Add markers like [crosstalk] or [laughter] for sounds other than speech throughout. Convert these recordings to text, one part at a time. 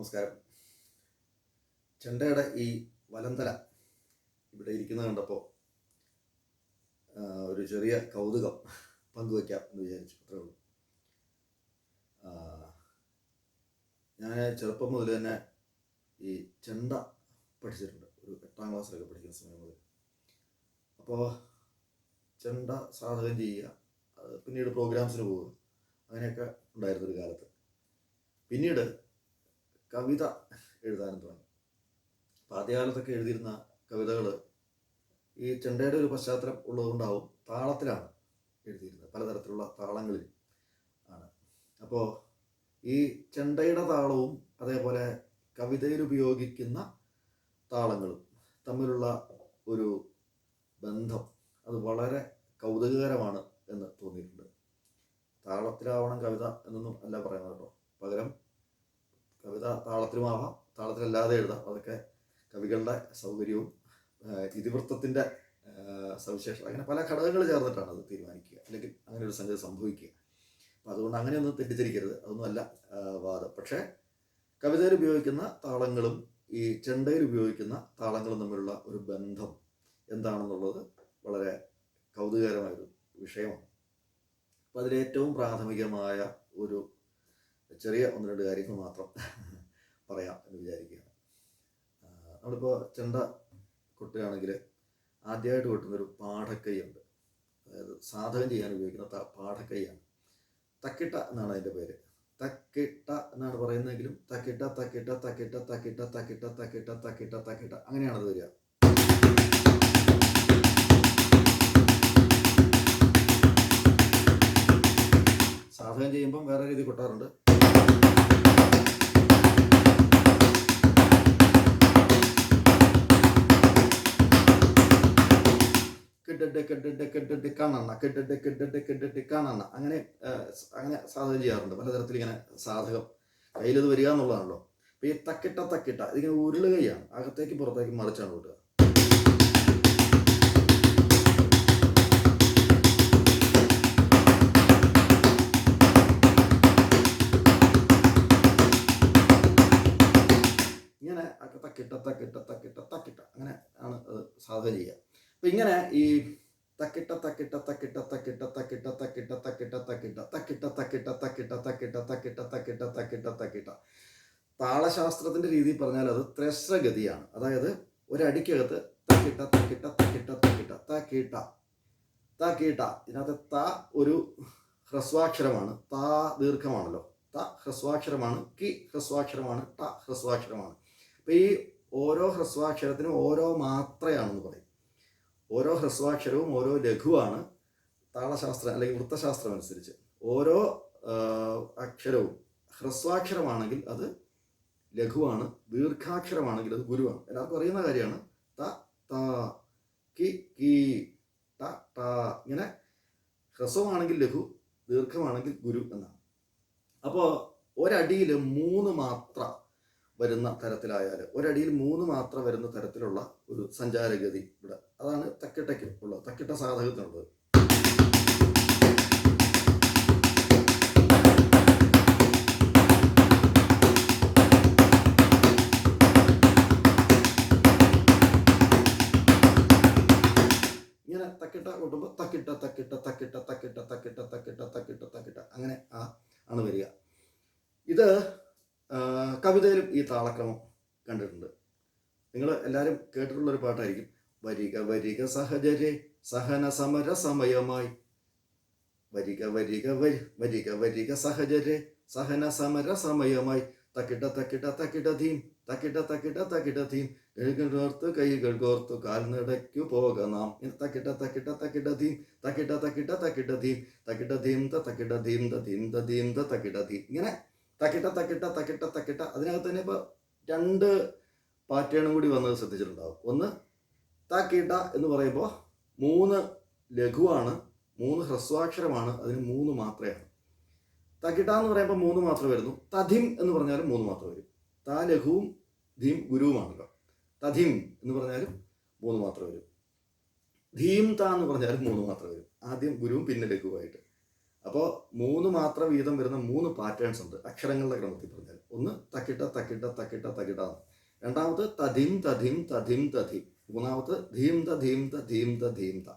നമസ്കാരം. ചെണ്ടയുടെ ഈ വലന്തല ഇവിടെ ഇരിക്കുന്നത് കണ്ടപ്പോൾ ഒരു ചെറിയ കൗതുകം പങ്കുവയ്ക്കാം എന്ന് വിചാരിച്ചു. അത്രേ ഉള്ളൂ. ഞാൻ ചെറുപ്പം മുതൽ തന്നെ ഈ ചെണ്ട പഠിച്ചിട്ടുണ്ട്. ഒരു എട്ടാം ക്ലാസ്സിലൊക്കെ പഠിക്കുന്ന സമയം മുതൽ. അപ്പോൾ ചെണ്ട സാധകം ചെയ്യുക പിന്നീട് പ്രോഗ്രാംസിന് പോവുക അങ്ങനെയൊക്കെ ഉണ്ടായിരുന്നു ഒരു കാലത്ത്. പിന്നീട് കവിത എഴുതാനും തുടങ്ങി. ആദ്യകാലത്തൊക്കെ എഴുതിയിരുന്ന കവിതകൾ ഈ ചെണ്ടയുടെ ഒരു പശ്ചാത്തലം ഉള്ളതുകൊണ്ടാവും താളത്തിലാണ് എഴുതിയിരുന്നത്. പലതരത്തിലുള്ള താളങ്ങളിൽ ആണ്. അപ്പോൾ ഈ ചെണ്ടയുടെ താളവും അതേപോലെ കവിതയിൽ ഉപയോഗിക്കുന്ന താളങ്ങളും തമ്മിലുള്ള ഒരു ബന്ധം അത് വളരെ കൗതുകകരമാണ് എന്ന് തോന്നിയിട്ടുണ്ട്. താളത്തിലാവണം കവിത എന്നൊന്നും അല്ല പറയുന്നത് കേട്ടോ. പകരം കവിത താളത്തിലുമാവാം. താളത്തിലല്ലാതെ എഴുതാം. അതൊക്കെ കവികളുടെ സൗകര്യവും ഇതിവൃത്തത്തിന്റെ സവിശേഷത. അങ്ങനെ പല ഘടകങ്ങൾ ചേർന്നിട്ടാണ് അത് തീരുമാനിക്കുക. അല്ലെങ്കിൽ അങ്ങനെ ഒരു സംഗതി സംഭവിക്കുക. അപ്പം അതുകൊണ്ട് അങ്ങനെയൊന്നും തെറ്റിദ്ധരിക്കരുത്. അതൊന്നുമല്ല വാദം. പക്ഷേ കവിതയിൽ ഉപയോഗിക്കുന്ന താളങ്ങളും ഈ ചെണ്ടയിൽ ഉപയോഗിക്കുന്ന താളങ്ങളും തമ്മിലുള്ള ഒരു ബന്ധം എന്താണെന്നുള്ളത് വളരെ കൗതുകകരമായൊരു വിഷയമാണ്. അപ്പം അതിലേറ്റവും പ്രാഥമികമായ ഒരു ചെറിയ ഒന്ന് രണ്ട് കാര്യങ്ങൾ മാത്രം [laughs] പറയാം എന്ന് വിചാരിക്കുകയാണ്. നമ്മളിപ്പോൾ ചെണ്ട കൊട്ടുകയാണെങ്കിൽ ആദ്യമായിട്ട് കൊട്ടുന്നൊരു പാഠക്കൈയുണ്ട് അതായത് സാധകം ചെയ്യാൻ ഉപയോഗിക്കുന്ന പാഠക്കൈയാണ് തക്കിട്ട എന്നാണ് അതിന്റെ പേര്. തക്കിട്ട എന്നാണ് പറയുന്നതെങ്കിലും തക്കിട്ട തക്കിട്ട തക്കിട്ട തക്കിട്ട തക്കിട്ട തക്കിട്ട തക്കിട്ട തക്കിട്ട അങ്ങനെയാണത് വരിക. സാധകം ചെയ്യുമ്പം വേറെ രീതി കൊട്ടാറുണ്ട്. കണ്ണെണ്ണ കെട്ടിട്ട് കെട്ടിട്ട് കെട്ടിട്ട് കണ്ണണ്ണ അങ്ങനെ അങ്ങനെ സാധകം ചെയ്യാറുണ്ട്. പലതരത്തിൽ ഇങ്ങനെ സാധകം കയ്യിലത് വരിക എന്നുള്ളതാണല്ലോ. അപ്പൊ ഈ തക്കിട്ട തക്കിട്ട ഇതിങ്ങനെ ഉരുളുകയാണ് അകത്തേക്ക് പുറത്തേക്ക് മറിച്ചാണ് വിടുക. ഇങ്ങനെ തക്കിട്ട തക്കിട്ട തക്കിട്ട തക്കിട്ട അങ്ങനെ ആണ് അത് സാധകം ചെയ്യുക. അപ്പൊ ഇങ്ങനെ ഈ തക്കിട്ട തക്കിട്ട തക്കിട്ട തക്കിട്ട തക്കിട്ട തക്കിട്ട തക്കിട്ട തക്കിട്ട തക്കിട്ട തക്കിട്ട തക്കിട്ട തക്കിട്ട തക്കിട്ട തക്കിട്ട തക്കിട്ട തക്കിട്ട താളശാസ്ത്രത്തിന്റെ രീതിയിൽ പറഞ്ഞാൽ അത് ത്രസ്രഗതിയാണ് അതായത് ഒരടിക്കകത്ത് തക്കിട്ട തക്കിട്ട തക്കിട്ട തക്കിട്ട തക്കിട്ട തക്കിട്ട ഇതിനകത്ത് ത ഒരു ഹ്രസ്വാക്ഷരമാണ് താ ദീർഘമാണല്ലോ ത ഹ്രസ്വാക്ഷരമാണ് കി ഹ്രസ്വാക്ഷരമാണ് ട ഹ്രസ്വാക്ഷരമാണ് അപ്പൊ ഈ ഓരോ ഹ്രസ്വാക്ഷരത്തിനും ഓരോ മാത്രയാണെന്ന് പറയും ഓരോ ഹ്രസ്വാക്ഷരവും ഓരോ ലഘുവാണ്. താളശാസ്ത്രം അല്ലെങ്കിൽ വൃത്തശാസ്ത്രം അനുസരിച്ച് ഓരോ അക്ഷരവും ഹ്രസ്വാക്ഷരമാണെങ്കിൽ അത് ലഘുവാണ് ദീർഘാക്ഷരമാണെങ്കിൽ അത് ഗുരുവാണ്. എല്ലാവർക്കും അറിയുന്ന കാര്യമാണ്. ത ത കി കി ത ട ഇങ്ങനെ ഹ്രസ്വമാണെങ്കിൽ ലഘു ദീർഘമാണെങ്കിൽ ഗുരു എന്നാണ്. അപ്പോൾ ഒരടിയിൽ മൂന്ന് മാത്ര വരുന്ന തരത്തിലായാൽ ഒരടിയിൽ മൂന്ന് മാത്ര വരുന്ന തരത്തിലുള്ള ഒരു സഞ്ചാരഗതി ഇവിടെ അതാണ് തക്കിട്ടയ്ക്ക് ഉള്ളത് തക്കിട്ട സാധകത്തിനുള്ളത്. ഇങ്ങനെ തക്കിട്ട കൊട്ടുമ്പോൾ തക്കിട്ട തക്കിട്ട തക്കിട്ട തക്കിട്ട തക്കിട്ട തക്കിട്ട തക്കിട്ട തക്കിട്ട. അങ്ങനെ ആ ആണ് വരിക. ഇത് കവിതയിലും ഈ താളക്രമം കണ്ടിട്ടുണ്ട്. നിങ്ങൾ എല്ലാവരും കേട്ടിട്ടുള്ളൊരു പാട്ടായിരിക്കും. വരിക വരിക സഹജരെ സഹന സമര സമയമായി. വരിക വരിക വരിക വരിക സഹജരെ സഹന സമര സമയമായി. തക്കിട തക്കിട തക്കിട ധീം തക്കിട തക്കിട തക്കിട ധീം. കൈകൾ കൈകൾ കോർത്തു കാൽനടയ്ക്കു പോക നാം. തക്കിട തക്കിട തക്കിട ധീം തക്കിട തക്കിട തക്കിട ധീം. തക്കിട ധീം തക്കിട ധീം ധീം ധീം തക്കിട ധീം. ഇങ്ങനെ തക്കിട്ട തക്കിട്ട തക്കിട്ട തക്കിട്ട അതിനകത്ത് തന്നെ ഇപ്പോൾ രണ്ട് പാറ്റേണും കൂടി വന്നത് ശ്രദ്ധിച്ചിട്ടുണ്ടാവും. ഒന്ന് താക്കിട്ട എന്ന് പറയുമ്പോൾ മൂന്ന് ലഘുവാണ് മൂന്ന് ഹ്രസ്വാക്ഷരമാണ് അതിന് മൂന്ന് മാത്രയാണ്. തകിട്ട എന്ന് പറയുമ്പോൾ മൂന്ന് മാത്രം വരുന്നു. തധിം എന്ന് പറഞ്ഞാലും മൂന്ന് മാത്രം വരും. താ ലഘുവും ധീം ഗുരുവുമാണല്ലോ. തധിം എന്ന് പറഞ്ഞാലും മൂന്ന് മാത്രം വരും. ധീം ത എന്ന് പറഞ്ഞാലും മൂന്ന് മാത്രം വരും. ആദ്യം ഗുരുവും പിന്നെ ലഘുവായിട്ട് അപ്പോൾ മൂന്ന് മാത്രം വീതം വരുന്ന മൂന്ന് പാറ്റേൺസ് ഉണ്ട് അക്ഷരങ്ങളുടെ ക്രമത്തിൽ പറഞ്ഞാൽ. ഒന്ന് തക്കിട്ട തക്കിട്ട തക്കിട്ട എന്ന്. രണ്ടാമത് തധിം തധിം തധിം തധിം മൂന്നാമത് ധീംത ധീംത ധീംത ധീംത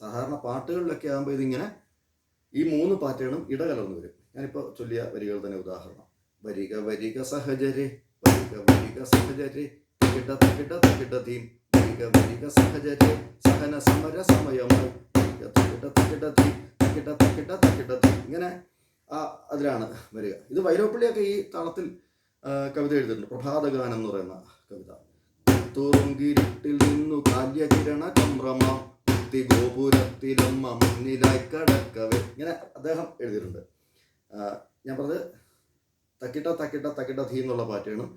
സാധാരണ പാട്ടുകളിലൊക്കെ ആകുമ്പോൾ ഇതിങ്ങനെ ഈ മൂന്ന് പാറ്റേണും ഇടകലർന്നു വരും. ഞാനിപ്പോൾ ചൊല്ലിയ വരികൾ തന്നെ ഉദാഹരണം. വരിക വരിക സഹജരെ വരിക വരിക സഹജരെ തകിട തകിട തകിട ധീം. വരിക വരിക സഹജരെ സഹന സമര സമയമായി. വരിക തകിട തകിട ധീം. തകിട തകിട തകിട ധീം. ഇങ്ങനെ ആ അതിലാണ് വരിക. ഇത് വൈലോപ്പിള്ളിയൊക്കെ ഈ താളത്തിൽ കവിത എഴുതിയിട്ടുണ്ട്. പ്രഭാതഗാനം എന്ന് പറയുന്ന കവിത. തുറുങ്കിരുട്ടിൽ നിന്നു കാല്യകിരണ ചമ്രമാം കുത്തി ഗോപുരത്തിലമ്മ മുന്നിലായി കടക്കവേ. ഇങ്ങനെ അദ്ദേഹം എഴുതിയിട്ടുണ്ട്. ഞാൻ പറഞ്ഞത് തക്കിട്ട തക്കിട്ട തക്കിട്ട ധീ എന്നുള്ള പാറ്റേണും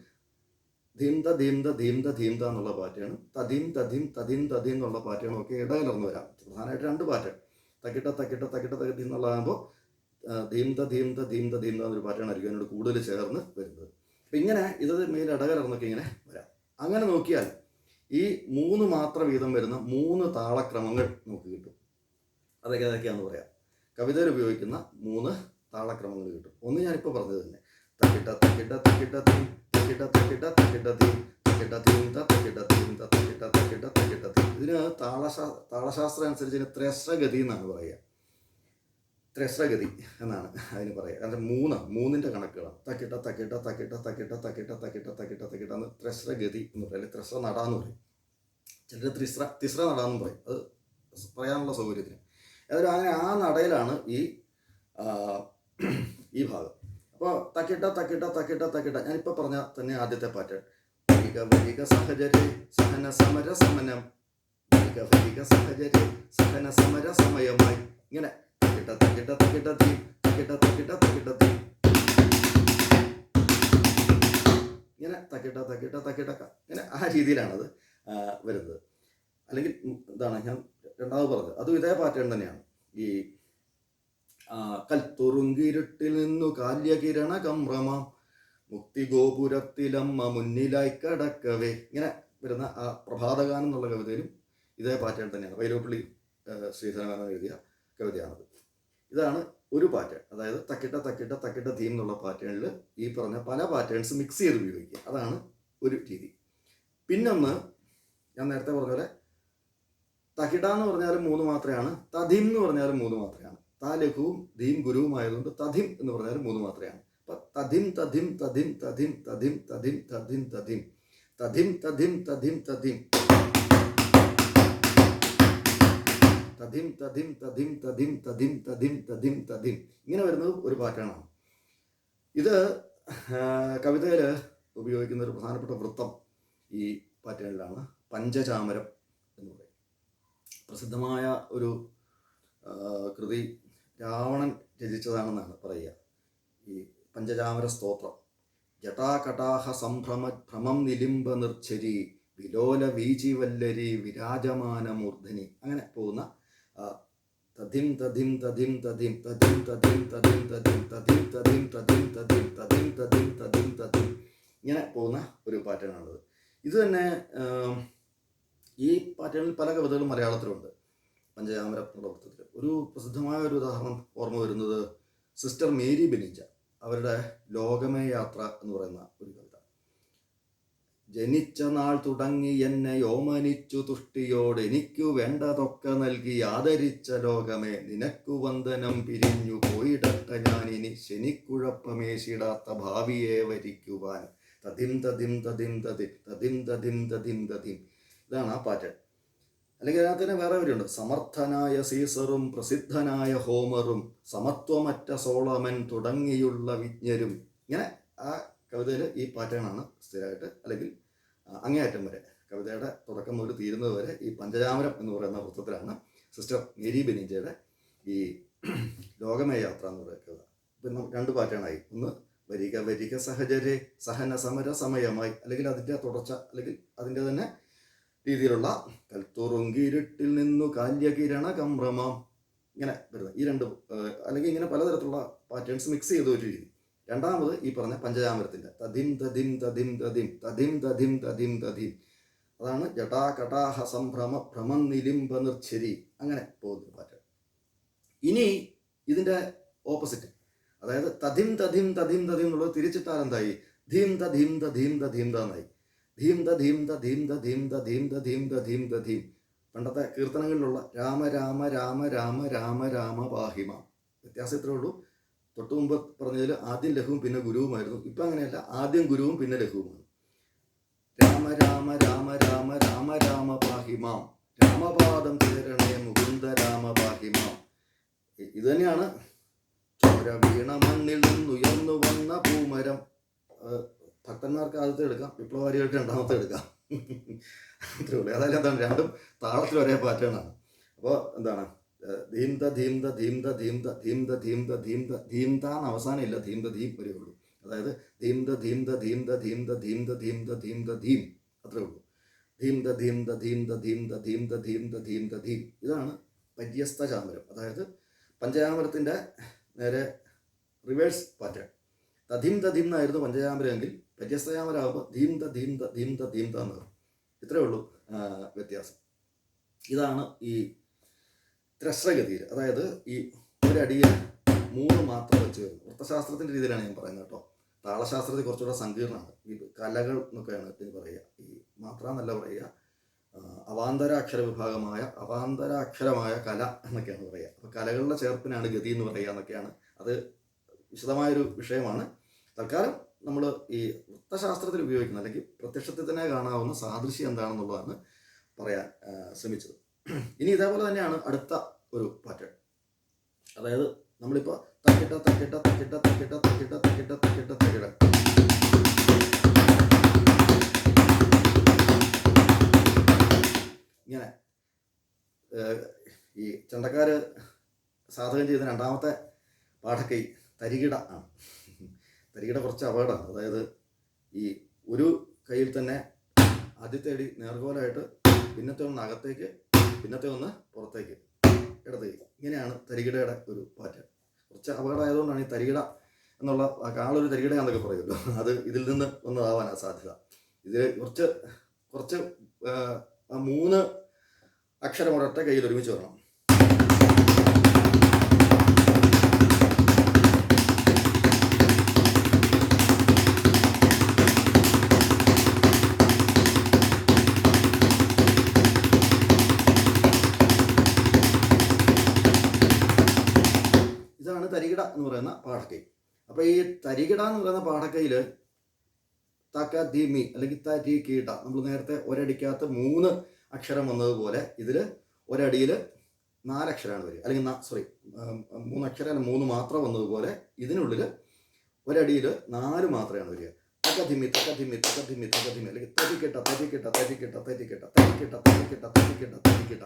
ധീംത ധീംത ധീംത ധീംത എന്നുള്ള പാറ്റേണും തധീം തധീം തധീം തധീം എന്നുള്ള പാറ്റേണും ഒക്കെ ഇടകലർന്നു വരാം. പ്രധാനമായിട്ട് രണ്ട് പാറ്റേൺ തക്കിട്ട തക്കിട്ട തക്കിട്ട തക്കിട്ട എന്നുള്ളതാകുമ്പോൾ ധീംത ധീംത ധീംത ധീംത എന്നൊരു പാറ്റേൺ ആയിരിക്കും അതിനോട് കൂടുതൽ ചേർന്ന് വരുന്നത്. അപ്പം ഇങ്ങനെ ഇത് മേലിടകലർന്നൊക്കെ ഇങ്ങനെ വരാം. അങ്ങനെ നോക്കിയാൽ ഈ മൂന്ന് മാത്രം വീതം വരുന്ന മൂന്ന് താളക്രമങ്ങൾ നമുക്ക് കിട്ടും. അതൊക്കെ അതൊക്കെയാണെന്ന് പറയാം. കവിതയിൽ ഉപയോഗിക്കുന്ന മൂന്ന് താളക്രമങ്ങൾ കിട്ടും. ഒന്ന് ഞാനിപ്പോൾ പറഞ്ഞത് തന്നെ. തക്കിട്ട തക്കിട്ട തക്കിട്ട തീ തക്കിട്ട തക്കിട്ട തക്കിട്ട തീ തക്കിട്ട തീന്ത തക്കിട്ട തീന്ത തക്കിട്ട തക്കിട്ട തക്കിട്ട തീ. ഇതിന് താളശാ താളശാസ്ത്രം അനുസരിച്ച് ഇതിന് ത്രസ്രഗതി എന്നാണ് പറയുക. ത്രസ്രഗതി എന്നാണ് അതിന് പറയുക കാരണം മൂന്ന് മൂന്നിന്റെ കണക്കുകളാണ് തക്കിട്ട തക്കിട്ട തക്കിട്ട തക്കിട്ട തക്കിട്ട തക്കിട്ട തക്കിട്ട തക്കിട്ട എന്ന് ത്രസ്രഗതി എന്ന് പറയും. അല്ലെങ്കിൽ ത്രസ്ര നട എന്ന് പറയും. ചിലർ ത്രിസ്ര തിസ്ര നടാന്ന് പറയും. അത് പറയാനുള്ള സൗകര്യത്തിന്. ഏതായാലും അങ്ങനെ ആ നടയിലാണ് ഈ ഈ ഭാഗം. അപ്പോൾ തക്കിട്ട തക്കിട്ട തക്കിട്ട തക്കിട്ട ഞാനിപ്പോൾ പറഞ്ഞ തന്നെ ആദ്യത്തെ പാറ്റേൺ. വരിക വരിക സഹന സമര സമനം. വരിക വരിക സഹന സമര സമയമായി. ഇങ്ങനെ ഇങ്ങനെ തക്കിട്ട തക്കിട്ട തക്കിട്ട ഇങ്ങനെ ആ രീതിയിലാണത് വരുന്നത് അല്ലെങ്കിൽ ഇതാണ് ഞാൻ രണ്ടാമത് പറഞ്ഞത് അതും ഇതേ പാറ്റേൺ തന്നെയാണ് ഈ കൽത്തുറുങ്കിരുട്ടിൽ നിന്നു കാല്യകിരണ കമ്രമ മുക്തി ഗോപുരത്തിലമ്മ മുന്നിലായി കടക്കവേ ഇങ്ങനെ വരുന്ന ആ പ്രഭാതഗാനം എന്നുള്ള കവിതയിലും ഇതേ പാറ്റേൺ തന്നെയാണ് വൈലോപ്പള്ളി ശ്രീധരനാഥൻ എഴുതിയ കവിതയാണത് ഇതാണ് ഒരു പാറ്റേൺ അതായത് തക്കിട്ട തക്കിട്ട തക്കിട്ട തീം എന്നുള്ള പാറ്റേണിൽ ഈ പറഞ്ഞ പല പാറ്റേൺസ് മിക്സ് ചെയ്ത് ഉപയോഗിക്കുക അതാണ് ഒരു രീതി പിന്നൊന്ന് ഞാൻ നേരത്തെ പറഞ്ഞ പോലെ തകിട എന്ന് പറഞ്ഞാലും മൂന്ന് മാത്രമാണ് തധിം എന്ന് പറഞ്ഞാലും മൂന്ന് മാത്രമാണ് താലഘുവും ധീം ഗുരുവും ആയതുകൊണ്ട് തധിം എന്ന് പറഞ്ഞാലും മൂന്ന് മാത്രമാണ് അപ്പൊ തധിം തധിം തധിം തധിം തധിം തധിം തധിം തധിം തധിം തധിം തധിം തധിം തധിം തധിം തധിം തധിം തധിം തധിം തധിം തധിം ഇങ്ങനെ വരുന്നത് ഒരു പാറ്റേണാണ്. ഇത് കവിതയിൽ ഉപയോഗിക്കുന്ന ഒരു പ്രധാനപ്പെട്ട വൃത്തം ഈ പാറ്റേണിലാണ്. പഞ്ചചാമരം എന്ന് പറയും. പ്രസിദ്ധമായ ഒരു കൃതി രാവണൻ രചിച്ചതാണെന്നാണ് പറയുക. ഈ പഞ്ചചാമര സ്തോത്രം. ജടാകടാഹ സംഭ്രമ ഭ്രമം നിലിംബ നിർച്ചരി വിലോല വീചി വല്ലരി വിരാജമാന മൂർധനി. അങ്ങനെ പോകുന്ന തധിം തധിം തധിം തധിം തധിം തധിം തധിം തധിം തധിം തധിം തധിം തധിം തധിം തധിം തധിം തധിം ഇങ്ങനെ പോകുന്ന ഒരു പാറ്റേണാണത് ഇത് തന്നെ ഈ പാറ്റേണിൽ പല കവിതകളും മലയാളത്തിലുണ്ട് പഞ്ചചാമര പ്രവർത്തനത്തിൽ ഒരു പ്രസിദ്ധമായ ഒരു ഉദാഹരണം ഓർമ്മ വരുന്നത് സിസ്റ്റർ മേരി ബെനിജ അവരുടെ ലോകമേ യാത്ര എന്ന് പറയുന്ന ഒരു കവിത ജനിച്ച നാൾ തുടങ്ങി എന്നെ യോമനിച്ചു തുഷ്ടിയോട് എനിക്കു വേണ്ടതൊക്കെ നൽകി ആദരിച്ച ലോകമേ നിനക്കു വന്ദനം പിരിഞ്ഞു പോയിടട്ട ഞാനിനി ശനിക്കുഴപ്പമേശിടാത്ത ഭാവിയെ വരിക്കുവാൻ. തതിം തതിം തതിം തതി തതിം തതിം തതിം തതിം. ഇതാണ് ആ പാറ്റേൺ അല്ലെങ്കിൽ അതിനകത്ത് തന്നെ വേറെ വരുണ്ട് സമർത്ഥനായ സീസറും പ്രസിദ്ധനായ ഹോമറും സമത്വമറ്റ സോളമൻ തുടങ്ങിയുള്ള വിജ്ഞരും. ഇങ്ങനെ ആ കവിതയിൽ ഈ പാറ്റേണാണ് സ്ഥിരമായിട്ട് അല്ലെങ്കിൽ അങ്ങേയറ്റം വരെ. കവിതയുടെ തുടക്കം മുതൽ തീരുന്നത് വരെ ഈ പഞ്ചരാമരം എന്ന് പറയുന്ന വൃത്തത്തിലാണ് സിസ്റ്റർ മേരി ബെനീജയുടെ ഈ [clears throat] ലോകമേ യാത്ര എന്ന് പറയുന്ന കവിത. പിന്നെ രണ്ട് പാറ്റേണായി. ഒന്ന് വരിക വരിക സഹചര്യ സഹന സമര സമയമായി അല്ലെങ്കിൽ അതിന്റെ തുടർച്ച അല്ലെങ്കിൽ അതിന്റെ തന്നെ രീതിയിലുള്ള കൽത്തുറുങ്കിരുട്ടിൽ നിന്നു കാല്യകിരണ കമ്രമാം ഇങ്ങനെ വരുന്നത്. ഈ രണ്ട് അല്ലെങ്കിൽ ഇങ്ങനെ പലതരത്തിലുള്ള പാറ്റേൺസ് മിക്സ് ചെയ്ത ഒരു രീതി രണ്ടാമത് ഈ പറഞ്ഞ പഞ്ചജാമരത്തിന്റെ തദിം തദിം തദിം തദിം തദിം തദിം തദിം തദിം അതാണ് ജടാ കടാഹ സംഭ്രമ ഭ്രമം നിലിംബ നിർച്ഛരി. അങ്ങനെ പോകുന്നൊരു പാറ്റേൺ ഇനി ഇതിന്റെ ഓപ്പോസിറ്റ്. അതായത് തധിം തധിം തധിം തധിം എന്നുള്ളത് തിരിച്ചിട്ടാൽ എന്തായി? ധീം ത ധീം ത ധീം ത ധീം തന്നായി. ധീം ത ധീം ത ധീം ത ധീം ത ധീം ത ധീം ത ധീം ത ധീം പണ്ടത്തെ കീർത്തനങ്ങളിലുള്ള രാമ രാമ രാമ രാമ രാമ രാമ പാഹിമ വ്യത്യാസം ഉള്ളൂ. തൊട്ടു മുമ്പ് പറഞ്ഞതിൽ ആദ്യം ലഘുവും പിന്നെ ഗുരുവുമായിരുന്നു. ഇപ്പം അങ്ങനെയല്ല. ആദ്യം ഗുരുവും പിന്നെ ലഘുവുമാണ്. രാമ രാമ രാമ രാമ രാമ രാമ പാഹിമാം രാമപാദം ചേരണേ മുകുന്ദ രാമ പാഹിമാം ഇത് തന്നെയാണ് ചോര വീണ മണ്ണിൽ നിന്നുയർന്നു വന്ന പൂമരം. ഭക്തന്മാർക്ക് ആദ്യത്തെ എടുക്കാം. വിപ്ലവകാരികൾക്ക് രണ്ടാമത്തെ എടുക്കാം. അത്രേ ഉള്ളൂ. അതായത് എന്താണ്? രണ്ടും താളത്തിൽ ഒരേ പാറ്റേണാണ്. അപ്പോൾ എന്താണ്? ധീംത ധീംത ധീംത ധീംത ധീംത ധീംത ധീംത ധീംത എന്ന് അവസാനം ഇല്ല ധീംത ധീം വരെ ഉള്ളൂ അതായത് ധീംത ധീംത ധീംത ധീംത ധീംത ധീംത ധീംത ധീം അത്രേ ഉള്ളൂ ധീംത ധീംത ധീംത ധീംത ധീംത ധീംത ധീംത ധീം ഇതാണ് പര്യസ്ത ചാമരം അതായത് പഞ്ചയാമരത്തിന്റെ നേരെ റിവേഴ്സ് പാറ്റേൺ തധീം തധീം എന്നായിരുന്നു പഞ്ചചാമരമെങ്കിൽ ധീം ധീം ധീംത ധീം ത ധീം ത എന്നാകും ഇത്രയേ ഉള്ളൂ വ്യത്യാസം ഇതാണ് ഈ ത്രസ്രഗതിയിൽ അതായത് ഈ ഒരടിയിൽ മൂന്ന് മാത്രം വെച്ച് വരുന്നു വൃത്തശാസ്ത്രത്തിന്റെ രീതിയിലാണ് ഞാൻ പറയുന്നത് കേട്ടോ. താളശാസ്ത്രത്തിൽ കുറച്ചുകൂടെ സങ്കീർണമാണ്. ഈ കലകൾ എന്നൊക്കെയാണ് ഇതിന് പറയുക. ഈ മാത്ര എന്നല്ല പറയുക അവാന്തരാക്ഷര വിഭാഗമായ അവാന്തരാക്ഷരമായ കല എന്നൊക്കെയാണ് പറയുക. അപ്പോൾ കലകളുടെ ചേർപ്പിനാണ് ഗതി എന്ന് പറയുക എന്നൊക്കെയാണ്. അത് വിശദമായൊരു വിഷയമാണ്. തൽക്കാലം നമ്മൾ ഈ വൃത്തശാസ്ത്രത്തിൽ ഉപയോഗിക്കുന്ന അല്ലെങ്കിൽ പ്രത്യക്ഷത്തിൽ തന്നെ കാണാവുന്ന സാദൃശ്യം എന്താണെന്നുള്ളതാണ് പറയാൻ ശ്രമിച്ചത്. [clears throat] ഇനി ഇതേപോലെ തന്നെയാണ് അടുത്ത ഒരു പാറ്റേൺ അതായത് നമ്മളിപ്പോൾ തക്കിട്ട തക്കിട്ട തക്കിട്ട തക്കിട്ട തക്കിട്ട തക്കിട്ട തക്കിട്ട തക്കിട്ട ഇങ്ങനെ ഈ ചണ്ടക്കാര് സാധകം ചെയ്ത രണ്ടാമത്തെ പാഠക്കൈ തരികിട ആണ്. തരികിട കുറച്ച് അപകടമാണ്. അതായത് ഈ ഒരു കയ്യിൽ തന്നെ ആദ്യത്തെ അടി നേർഗോലായിട്ട് പിന്നത്തെ ഒന്ന് അകത്തേക്ക് പിന്നത്തെ ഒന്ന് പുറത്തേക്ക് ഇടത്തേക്ക്. ഇങ്ങനെയാണ് തരികിടയുടെ ഒരു പാറ്റേൺ. കുറച്ച് അപകടമായതുകൊണ്ടാണ് ഈ തരികിട എന്നുള്ള ആളൊരു തരികിടയാണെന്നൊക്കെ പറയുമല്ലോ. അത് ഇതിൽ നിന്ന് ഒന്നതാവാനാണ് സാധ്യത. ഇതിൽ കുറച്ച് കുറച്ച് മൂന്ന് അക്ഷരം ഒരൊറ്റ കയ്യിൽ ഒരുമിച്ച് വരണം. പറയുന്ന പാഠക്കൈ. അപ്പോൾ ഈ തരികിട എന്ന് പറയുന്ന പാഠക്കൈയിൽ തക്ക ധിമി അല്ലെങ്കിൽ തരി കീട നമ്മൾ നേരത്തെ ഒരടിക്കകത്ത് മൂന്ന് അക്ഷരം വന്നതുപോലെ ഇതിൽ ഒരടിയിൽ നാലക്ഷരമാണ് വരിക. അല്ലെങ്കിൽ സോറി മൂന്ന് അക്ഷരം മൂന്ന് മാത്രം വന്നതുപോലെ ഇതിനുള്ളിൽ ഒരടിയിൽ നാല് മാത്രമാണ് വരിക. കിട്ട തരി കിട്ട തരി അല്ലെങ്കിൽ തരിക്കിട്ട തരിക്കിട്ട തരിക്കിട്ട തരിക്കിട്ട തരിക്കിട്ട തരിക്കിട്ട തരിക്കിട്ട തരിക്കിട്ട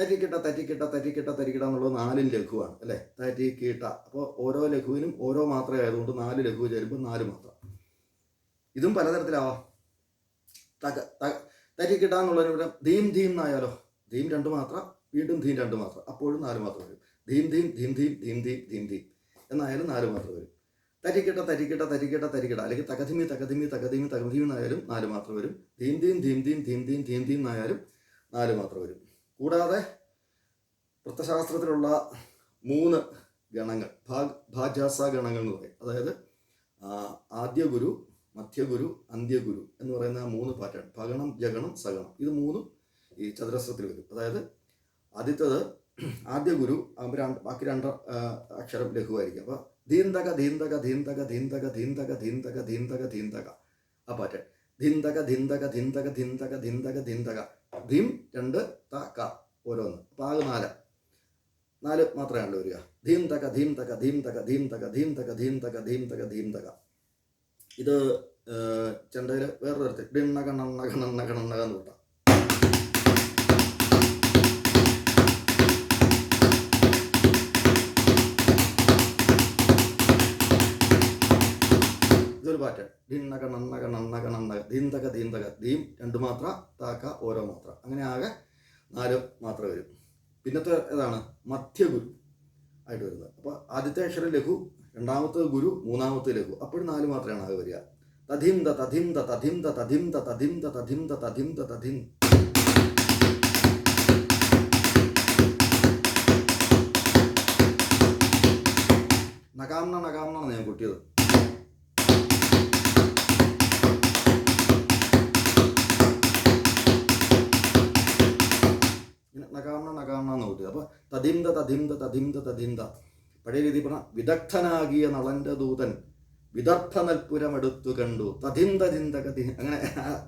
തരിക്കിട്ട തരിക്കിട്ട തരിക്കിട്ട തരിക്കിട്ട എന്നുള്ളത് നാലും ലഘുവാണ് അല്ലേ തരിക്കിട്ട അപ്പോൾ ഓരോ ലഘുവിനും ഓരോ മാത്രമേ ആയതുകൊണ്ട് നാല് ലഘു ചേരുമ്പോൾ നാല് മാത്രം ഇതും പലതരത്തിലാവാം തക ത- തരിക്കിട്ട എന്നുള്ളതിന് പകരം ധീം ധീം എന്നായാലോ ധീം രണ്ട് മാത്രം വീണ്ടും ധീം രണ്ട് മാത്രം അപ്പോഴും നാല് മാത്രം വരും ധീം ധീം ധീം ധീം ധീം ധീം ധീം ധീം എന്നായാലും നാല് മാത്രം വരും തരിക്കിട്ട തരിക്കിട്ട തരിക്കിട്ട തരിക്കിട്ട അല്ലെങ്കിൽ തകധിമി തകധിമി തകധിമി തകധിമി എന്നായാലും നാല് മാത്രം വരും ധീം ധീം ധീം ധീം ധീം ധീം ധീം ധീം എന്നായാലും നാല് മാത്രം വരും കൂടാതെ വൃത്തശാസ്ത്രത്തിലുള്ള മൂന്ന് ഗണങ്ങൾ ഭാഗ് ഭാജാസ ഗണങ്ങൾ എന്ന് പറയും അതായത് ആദ്യ ഗുരു മധ്യഗുരു അന്ത്യഗുരു എന്ന് പറയുന്ന മൂന്ന് പാറ്റേൺ ഭഗണം ജഗണം സഗണം ഇത് മൂന്നും ഈ ചതുരസ്രത്തിൽ വരും അതായത് ആദ്യത്തത് ആദ്യ ഗുരു ബാക്കി രണ്ട് അക്ഷരം ലഘുവായിരിക്കും അപ്പോൾ ധീന്തക ധീന്തക ധീന്തക ധീന്തക ധീന്തക ധീന്തക ധീന്തക ധീന്തക ആ പാറ്റേൺ ധിന്തക ധിന്തക ധിന്തക ധിന്തക ധിന്തക ധിന്തക ധിം രണ്ട് ത ക ഓരോന്ന്. അപ്പോൾ ആകെ നാല്. നാല് മാത്രമേ വരിക ധീം തക ധീം തക ധീം തക ധീം തക ധീം തക ധീം തക ധീം തക ധീം തക ഇത് ചെണ്ടയിൽ വേറൊരു ഡിണ്ണ കണ്ണണ്ണ പാറ്റേൺ ഡിണ്ണക നന്നക നന്നക നന്നക ദീന്തക ദീന്തക ദീം രണ്ട് മാത്ര താക്ക ഓരോ മാത്ര. അങ്ങനെ ആകെ നാല് മാത്ര വരും. പിന്നത്തെ ഏതാണ് മധ്യഗുരു ആയിട്ട് വരുന്നത്. അപ്പോൾ ആദ്യത്തെ അക്ഷരം ലഘു രണ്ടാമത്തെ ഗുരു മൂന്നാമത്തെ ലഘു. അപ്പോഴും നാല് മാത്രമാണ് ആകെ വരിക. തധിം ത തധിം ത തധിം ത തധിം ത തധിം തതിന്ത തതിന്ത തതിന്ത തതിന്ത. പഴയ രീതി പറഞ്ഞ വിദഗ്ധനാകിയ നളന്റെ ദൂതൻ വിദർഭ നൽപുരമെടുത്തു കണ്ടു. തതിന്ത കതി അങ്ങനെ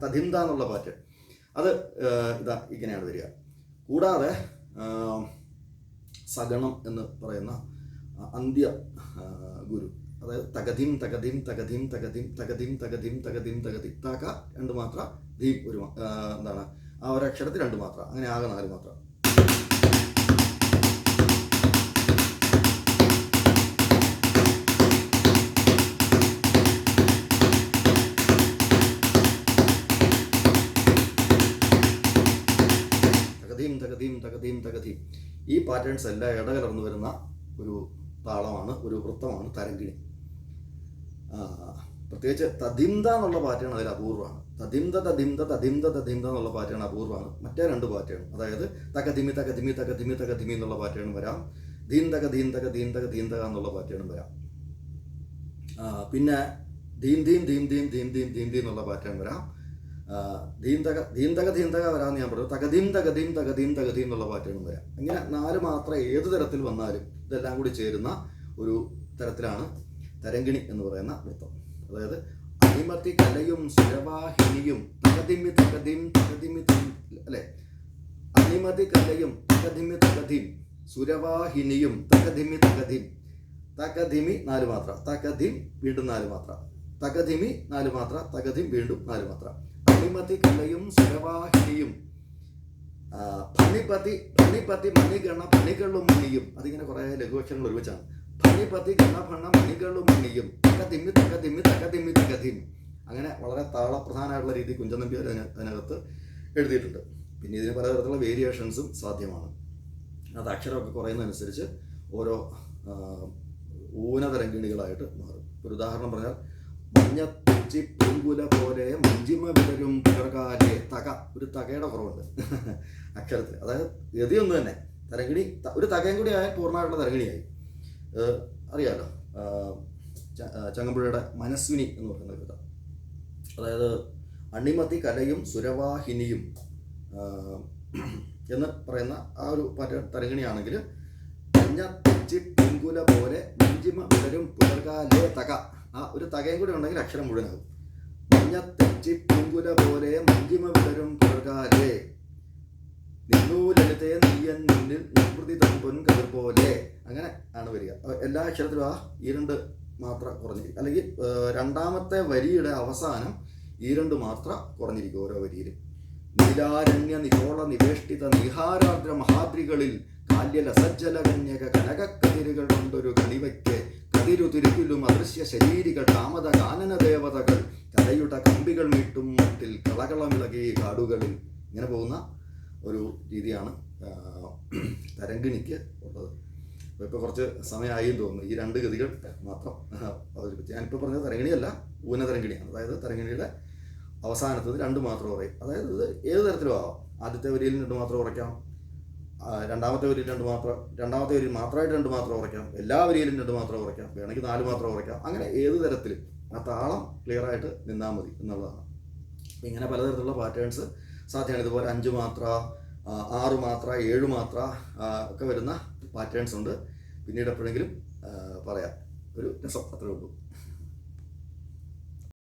തതിന്ത എന്നുള്ള പാറ്റ് അത് ഇതാ ഇങ്ങനെയാണ് വരിക. കൂടാതെ സഗണം എന്ന് പറയുന്ന അന്ത്യ ഗുരു. അതായത് തകതിം തകതിം തകതിം തകതിം തകതിം തകതിം തകതിം തകതി. തക രണ്ട് മാത്ര ഒരു എന്താണ് ആ ഒരു അക്ഷരത്തിൽ രണ്ട് മാത്ര. അങ്ങനെ ആകെ നാല് മാത്ര. പാറ്റേൺസ് എല്ലാം ഇടകലർന്നു വരുന്ന ഒരു താളമാണ് ഒരു വൃത്തമാണ് തരങ്കിണി പ്രത്യേകിച്ച് തതിന്ത എന്നുള്ള പാറ്റേൺ അതിൽ അപൂർവമാണ്. തതിന്ത തതിന്ത തതിന്ത തതിന്ത എന്നുള്ള പാറ്റേൺ അപൂർവമാണ്. മറ്റേ രണ്ട് പാറ്റേൺ അതായത് തകതിമി തകതിമി തകതിമി തകതിമി എന്നുള്ള പാറ്റേൺ വരാം. ദീന്തക ദീന്തക ദീന്തക ദീന്തക എന്നുള്ള പാറ്റേണും വരാം. പിന്നെ ദീന്തീം ദീന്തീം ദീന്തീം ദീന്തീം എന്നുള്ള പാറ്റേൺ വരാം. ആ, ദീന്തക ദീന്തക ദീന്തക വരാമെന്ന് ഞാൻ പറഞ്ഞു. തകതീം തകതീം തകതീം തകതീം എന്നുള്ള പാറ്റേണും വരാം. ഇങ്ങനെ നാല് മാത്രം ഏത് തരത്തിൽ വന്നാലും ഇതെല്ലാം കൂടി ചേരുന്ന ഒരു തരത്തിലാണ് തരങ്കിണി എന്ന് പറയുന്ന നൃത്തം അതായത് അടിമത്തി കലയും സുരവാഹിനിയും തകതിമി തകതിം തകതിമി തകി- അല്ലെ? അടിമതി കലയും തകതിമി തകതിം സുരവാഹിനിയും തകതിമി തകതിം. തകതിമി നാല് മാത്ര. തകതിം വീണ്ടും നാല് മാത്ര. തകതിമി നാല് മാത്ര. തകതിം വീണ്ടും നാല് മാത്ര. അണിമതി കലയും സുരവാഹിനിയും ആ, ഫണിപതി ഫണിപതി മണിഗണ ഫണികളും മണിയും അതിങ്ങനെ കുറേ ലഘുവക്ഷരങ്ങൾ ഒരുമിച്ചാണ്. ഫണിപതി ഗണഭണ മണികളും മണിയും തകതിമ്മി തകതിമ്മി തകതിമ്മി തകതിം അങ്ങനെ വളരെ താളപ്രധാനമായിട്ടുള്ള രീതി കുഞ്ചനമ്പി അതിന- അതിനകത്ത് എഴുതിയിട്ടുണ്ട്. പിന്നെ ഇതിന് പലതരത്തിലുള്ള വേരിയേഷൻസും സാധ്യമാണ്. അത് അക്ഷരമൊക്കെ കുറയുന്നതനുസരിച്ച് ഓരോ ഊനതരംഗിണികളായിട്ട് മാറും. ഒരു ഉദാഹരണം പറഞ്ഞാൽ മഞ്ഞത്തിച്ചി പൂങ്കുല പോലെ മഞ്ചിമ വിടരും പകർകാലെ തക ഒരു തകയുടെ കുറവുണ്ട്. [laughs] അക്ഷരത്തിൽ. അതായത് ഗതിയൊന്നു തന്നെ. തരങ്കിണി ഒരു തകയും കൂടി ആയാൽ പൂർണമായിട്ടുള്ള തരങ്കിണിയായി അറിയാലോ. ചങ്ങമ്പുഴയുടെ മനസ്വിനി എന്ന് പറയുന്ന കവിത അതായത് അണിമതി കലയും സുരവാഹിനിയും എന്ന് പറയുന്ന ആ ഒരു തരങ്കിണിയാണെങ്കിൽ മഞ്ഞത്തിച്ചി പൂങ്കുല പോലെ മഞ്ചിമ വിടരും പുലർകാലേ തക. ആ ഒരു തകയും കൂടി ഉണ്ടെങ്കിൽ അക്ഷരം മുഴുവനാകും. മഞ്ഞത്തെച്ചി പൂങ്കുല പോലെ മഞ്ചിമ വിടരും പുറകാലെ. നിന്നൂലത്തെ നീയൻ നിന്നിൽ നിവൃത്തി തമ്പൻ കതിർ പോലെ. അങ്ങനെ ആണ് വരിക. എല്ലാ അക്ഷരത്തിലും ആ ഈരണ്ട് രണ്ട് മാത്ര കുറഞ്ഞിരിക്കും. അല്ലെങ്കിൽ രണ്ടാമത്തെ വരിയുടെ അവസാനം ഈരണ്ട് രണ്ട് മാത്ര കുറഞ്ഞിരിക്കും ഓരോ വരിയിലും. നീലാരണ്യ നിരോള നിവേഷ്ടിത നിഹാരാദ്ര മഹാദ്രികളിൽ കാല്യലസജ്ജല കന്യക കനകക്കതിരുകൾ കൊണ്ടൊരു കണിവയ്ക്ക് കതിരു തിരുപ്പിലും അദൃശ്യ ശരീരികൾ കാമത ദേവതകൾ കലയുടെ കമ്പികൾ മീട്ടും മട്ടിൽ കളകളമിളകി കാടുകളിൽ. ഇങ്ങനെ പോകുന്ന ഒരു രീതിയാണ് തരംഗിണിക്ക് ഉള്ളത്. ഇപ്പോൾ കുറച്ച് സമയമായി തോന്നുന്നു. ഈ രണ്ട് ഗതികൾ മാത്രം അവതരിപ്പിച്ച്. ഞാനിപ്പോൾ പറഞ്ഞത് തരങ്കിണിയല്ല ഊനതരംഗിണിയാണ്. അതായത് തരങ്കിണിയുടെ അവസാനത്തത് രണ്ട് മാത്രം കുറയും അതായത് ഏത് തരത്തിലും ആവാം? ആദ്യത്തെ വരിയിൽ രണ്ട് മാത്രം കുറയ്ക്കാം ആ, രണ്ടാമത്തെ വരിയിൽ രണ്ട് മാത്രം രണ്ടാമത്തെ വരിയിൽ മാത്രമായിട്ട് രണ്ട് മാത്രം കുറയ്ക്കാം എല്ലാ വരിയിലും രണ്ട് മാത്രം കുറയ്ക്കാം വേണമെങ്കിൽ നാല് മാത്രം കുറയ്ക്കാം അങ്ങനെ ഏത് തരത്തിൽ ആ താളം ക്ലിയർ ആയിട്ട് നിന്നാൽ മതി എന്നുള്ളതാണ്. ഇങ്ങനെ പലതരത്തിലുള്ള പാറ്റേൺസ് സാധ്യമാണ്. ഇതുപോലെ അഞ്ച് മാത്ര ആറ് മാത്ര ഏഴ് മാത്ര ഒക്കെ വരുന്ന പാറ്റേൺസ് ഉണ്ട്. പിന്നീട് എപ്പോഴെങ്കിലും പറയാം. ഒരു രസം അത്രേ ഉള്ളൂ.